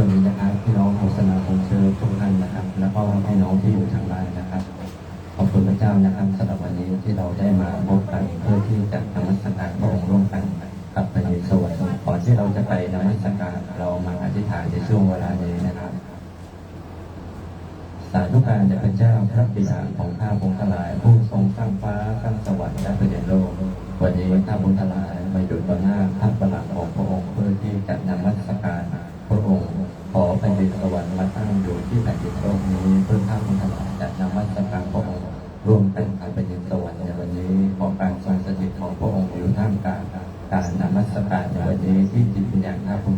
คนนี้นะครับพี่น้องโฆษณาของเชิญทุกท่านนะครับ แล้วก็พี่น้องที่อยู่ทางบ้านนะครับ ขอบคุณพระเจ้านะครับสำหรับวันนี้ที่เราได้มาพบกันเพื่อที่จะนมัสการพระองค์ร่วมกันกับพระเยซูก่อนที่เราจะไปนมัสการเรามาอธิษฐานในช่วงเวลานี้นะครับสาธุการแด่พระเจ้าพระบิดาของข้าพงศ์ทลาย ผู้ทรงสร้างฟ้าสร้างสวรรค์และประเดโลก วันนี้ข้าพงศ์ทลายมาอยู่ต่อหน้าพระประหลังของพระองค์เพื่อที่จะนมัส ผ่นดินสวรรค์มาตั้งอยู่ที่แผ่นดินโลกนี้เพื่อข้าพงศ์ทั้งหลายจะนมัสการพระองค์รวมเป็นกับแผ่นดินสวรรค์ในวันนี้ของการทรงสถิตของพระองค์อยู่ท่ามกลางการนมัสการในวันนี้ที่จิตวิญญาณข้าพงศ์ทั้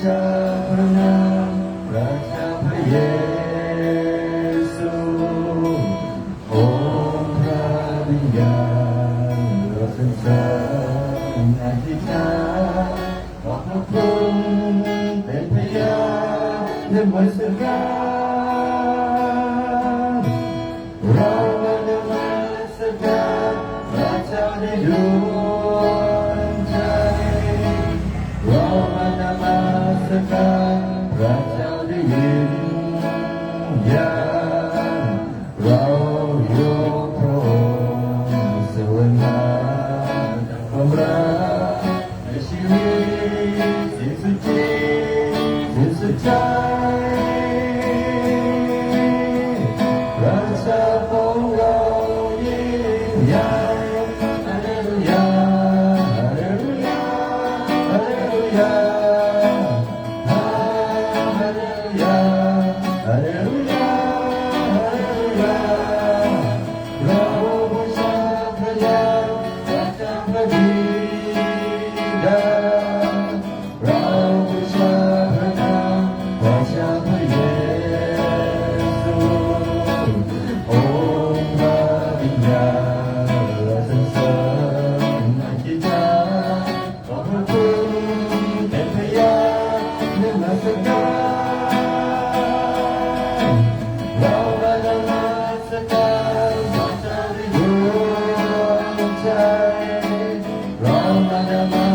ชาพระนา ญ Thank you.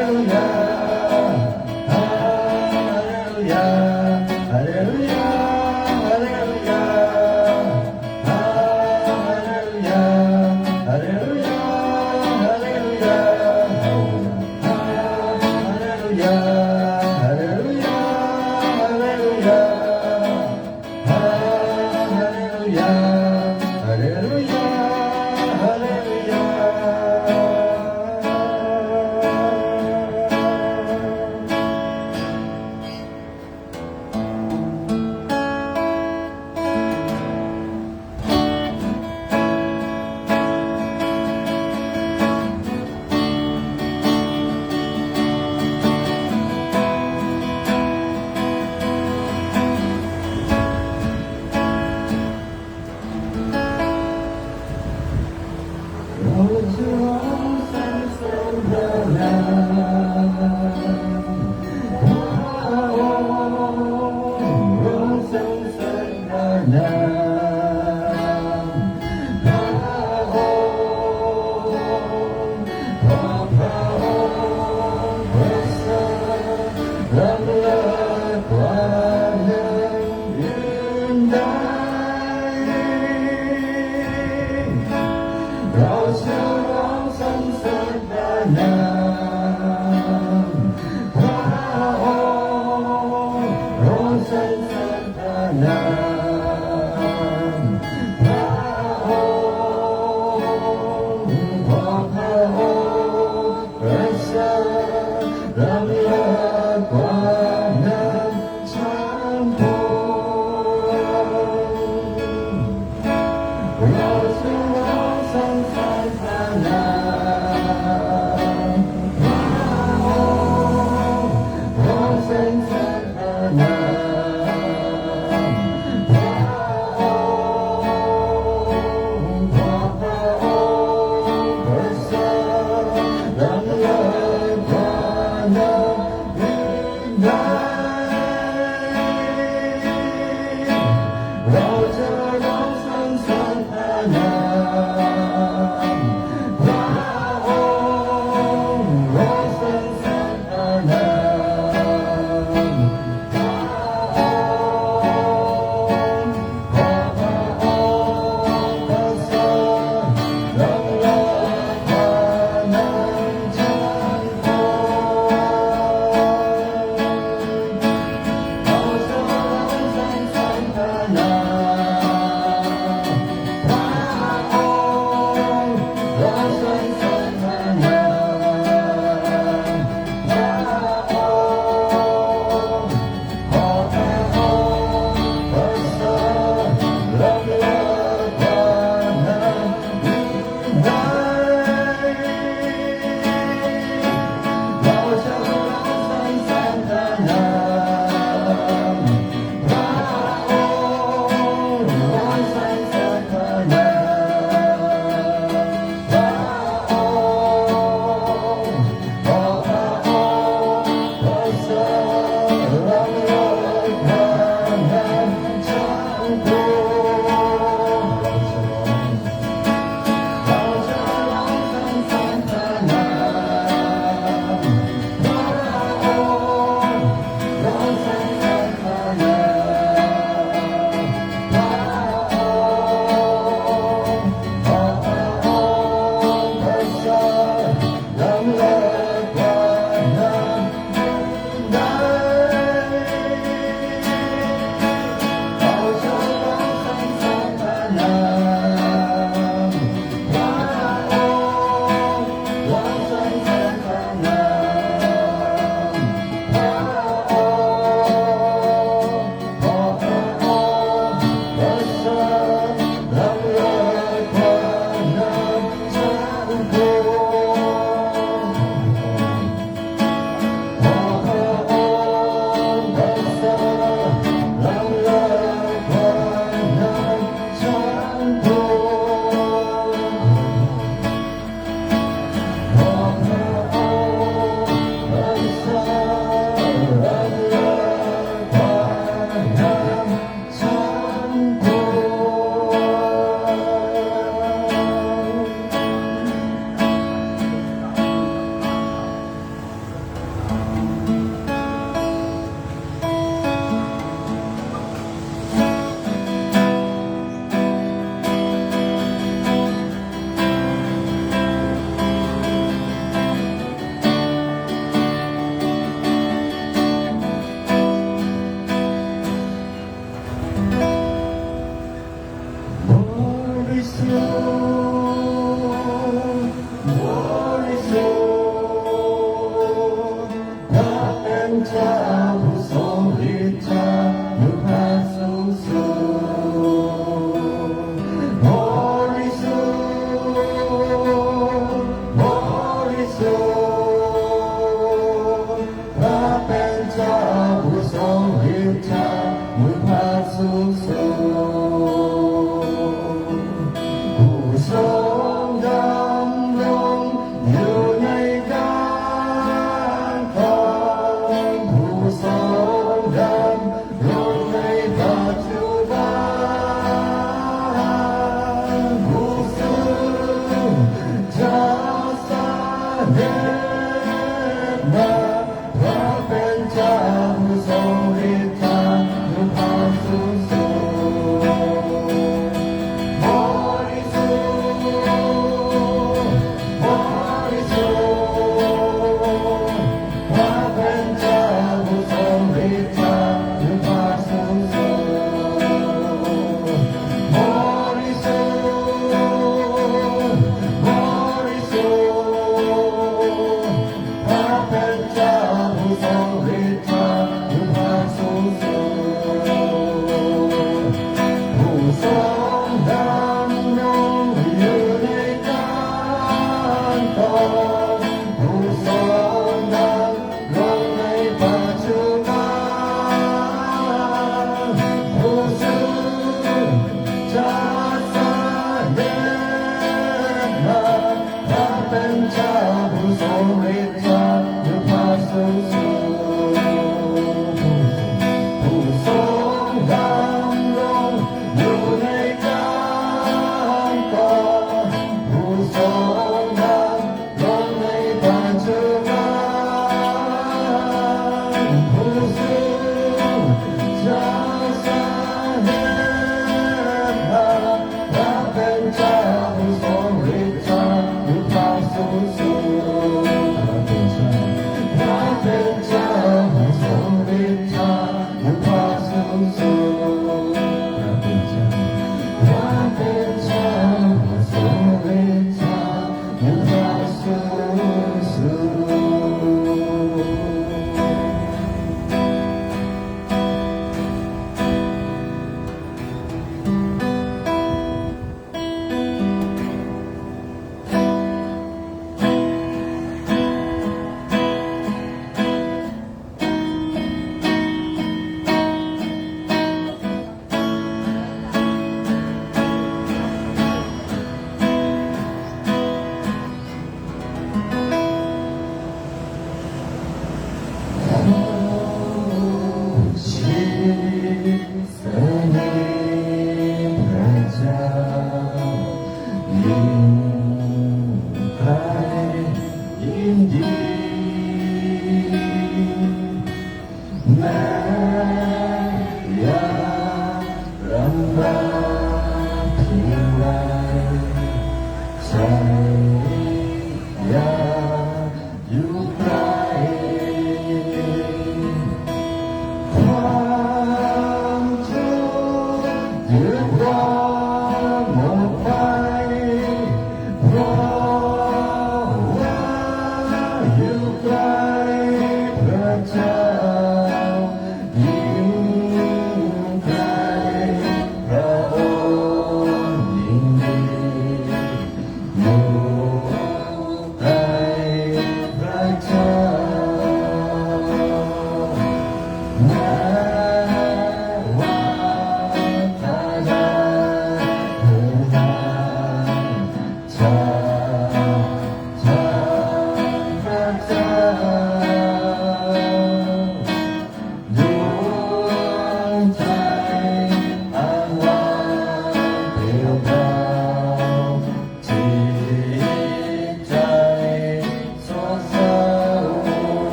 Hallelujah. เ Every.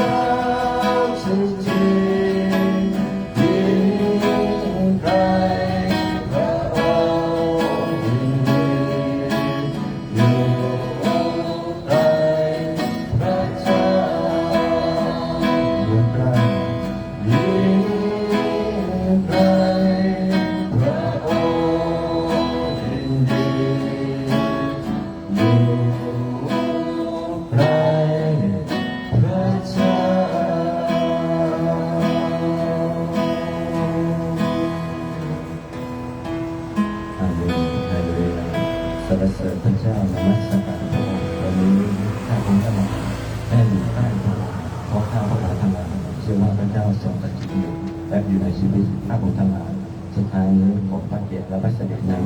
oh อยู่ในชีวิตพระโพธิลาสุดท้ายนี้ของพระเกียรติและพระเสด็จนั้น